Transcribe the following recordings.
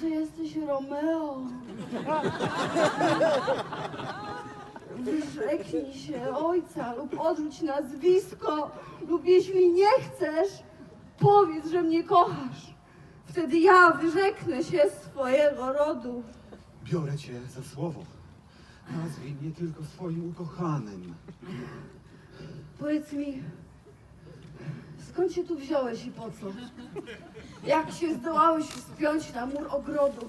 że jesteś Romeo. Wyrzeknij się ojca lub odrzuć nazwisko, lub jeśli nie chcesz, powiedz, że mnie kochasz. Wtedy ja wyrzeknę się swojego rodu. Biorę cię za słowo. Nazwij mnie tylko swoim ukochanym. Powiedz mi, skąd się tu wziąłeś i po co? Jak się zdołałeś wspiąć na mur ogrodu?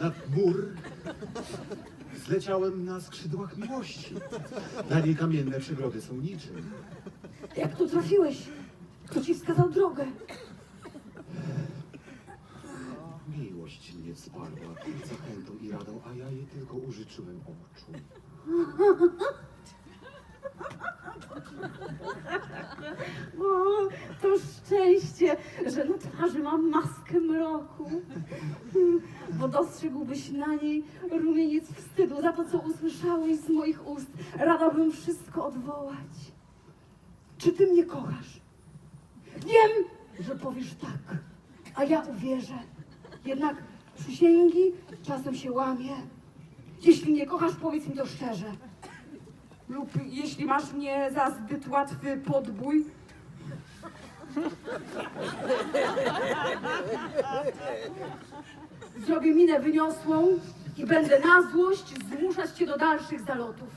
Nad mur zleciałem na skrzydłach miłości. Dla niej kamienne przegrody są niczym. Jak tu trafiłeś? Kto ci wskazał drogę? Miłość mnie wsparła zachętą i radą, a ja jej tylko użyczyłem oczu. O, to szczęście, że na twarzy mam maskę mroku. Bo dostrzegłbyś na niej rumieniec wstydu za to, co usłyszałeś z moich ust. Rada bym wszystko odwołać. Czy ty mnie kochasz? Wiem, że powiesz tak, a ja uwierzę. Jednak przysięgi czasem się łamie. Jeśli mnie kochasz, powiedz mi to szczerze. Lub jeśli masz mnie za zbyt łatwy podbój, zrobię minę wyniosłą i będę na złość zmuszać cię do dalszych zalotów.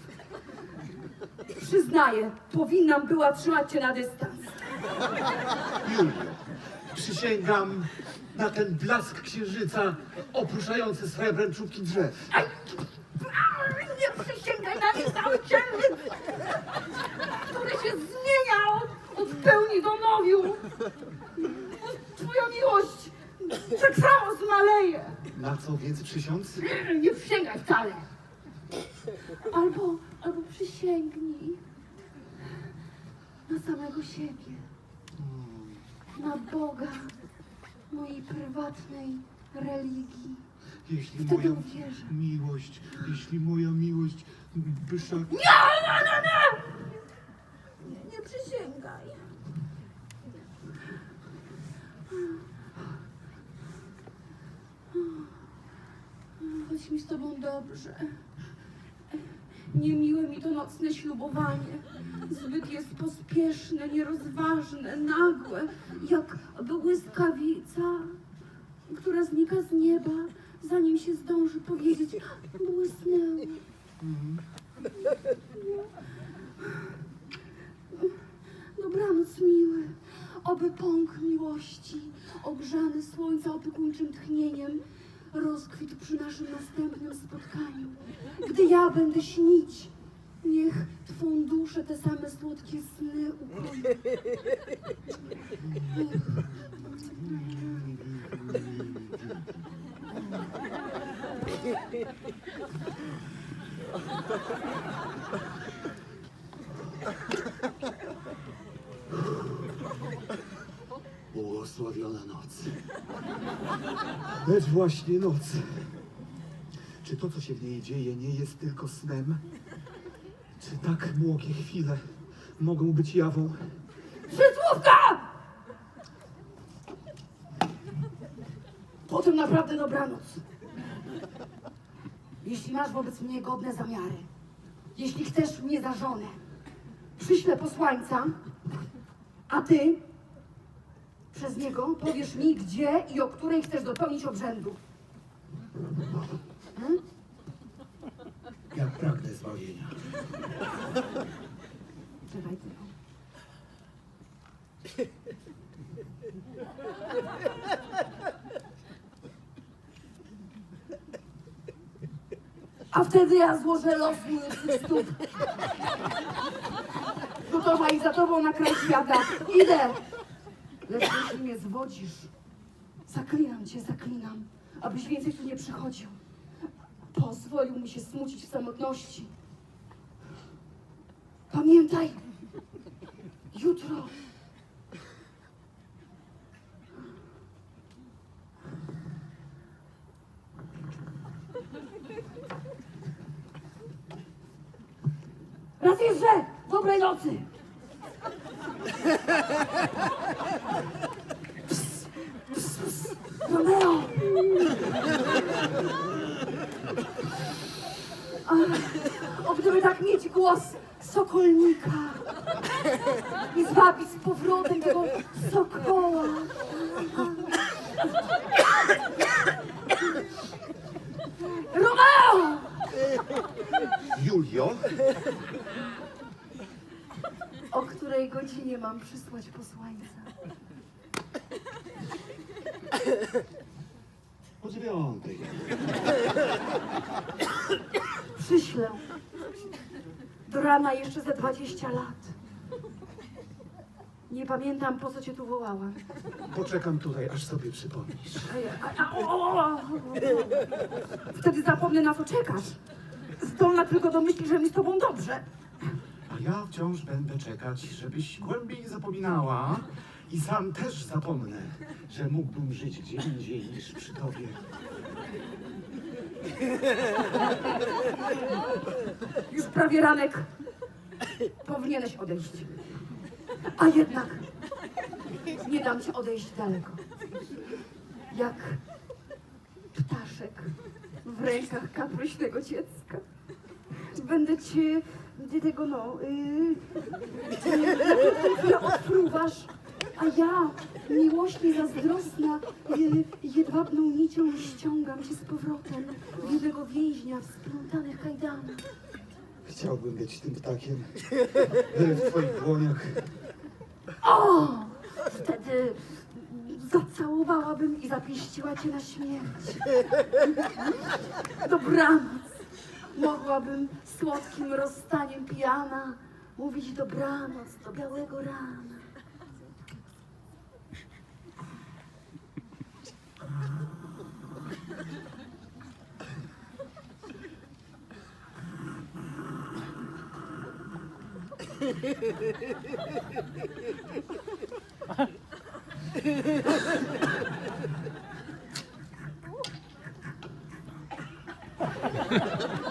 Przyznaję, powinnam była trzymać cię na dystans. Julio, przysięgam na ten blask księżyca opruszający srebrem czubki drzew. Aj, nie przysięgaj księżyc, który się zmienia od, od pełni do nowiu. Twoja miłość tak samo zmaleje. Na co więc przysiąc? Nie przysięgaj wcale. Albo, albo przysięgnij na samego siebie, na Boga, mojej prywatnej religii. Jeśli Wtedy moja uwierzę. miłość, jeśli moja miłość wyszła... Nie, nie, nie, nie! Nie, nie przysięgaj. Chodź mi z tobą dobrze. Niemiłe mi to nocne ślubowanie. Zbyt jest pospieszne, nierozważne, nagłe, jak błyskawica, która znika z nieba, zanim się zdąży powiedzieć, błysnęło. Dobranoc miły, oby pąk miłości, ogrzany słońca opiekuńczym tchnieniem, rozkwitł przy naszym następnym spotkaniu. Gdy ja będę śnić, niech Twą duszę te same słodkie sny ukoją. Błogosławiona noc. Lecz właśnie noc. Czy to, co się w niej dzieje, nie jest tylko snem? Czy tak błogie chwile mogą być jawą? Przysłówka! Potem naprawdę dobranoc. Jeśli masz wobec mnie godne zamiary, jeśli chcesz mnie za żonę, przyślę posłańca, a ty przez niego powiesz mi, gdzie i o której chcesz dopełnić obrzędu. Ja pragnę zbawienia. Czekaj tylko. A wtedy ja złożę los twych stóp. Gotowa i za tobą na kraj świata. Idę! Lecz jeśli mnie zwodzisz, zaklinam cię, zaklinam, abyś więcej tu nie przychodził. Pozwolił mi się smucić w samotności. Pamiętaj, jutro Raz jeszcze! Dobrej nocy! Ps, ps, ps. Romeo! Ach, tak mieć głos sokolnika i zwabić z powrotem tego sokoła. O której godzinie mam przysłać posłańca? O dziewiątej. Przyślę. Do rana jeszcze ze 20 lat. Nie pamiętam, po co cię tu wołałam. Poczekam tutaj, aż sobie przypomnisz. A, a, o, o, o. Wtedy zapomnę, na co czekasz. Zdolna tylko do myśli, że mi z tobą dobrze. A ja wciąż będę czekać, żebyś głębiej zapominała i sam też zapomnę, że mógłbym żyć gdzie indziej niż przy tobie. Już prawie ranek. Powinieneś odejść. A jednak nie dam ci odejść daleko. Jak ptaszek w rękach kapryśnego dziecka. Będę cię, ty tego no, yy, odpruwasz, a ja, miłośnie zazdrosna, yy, jedwabną nicią ściągam cię z powrotem w jednego więźnia w splątanych kajdanach. Chciałbym być tym ptakiem w twoich dłoniach. O! Wtedy zacałowałabym i zapieściła cię na śmierć. Dobranoc. Mogłabym słodkim rozstaniem pijana mówić dobranoc do białego rana.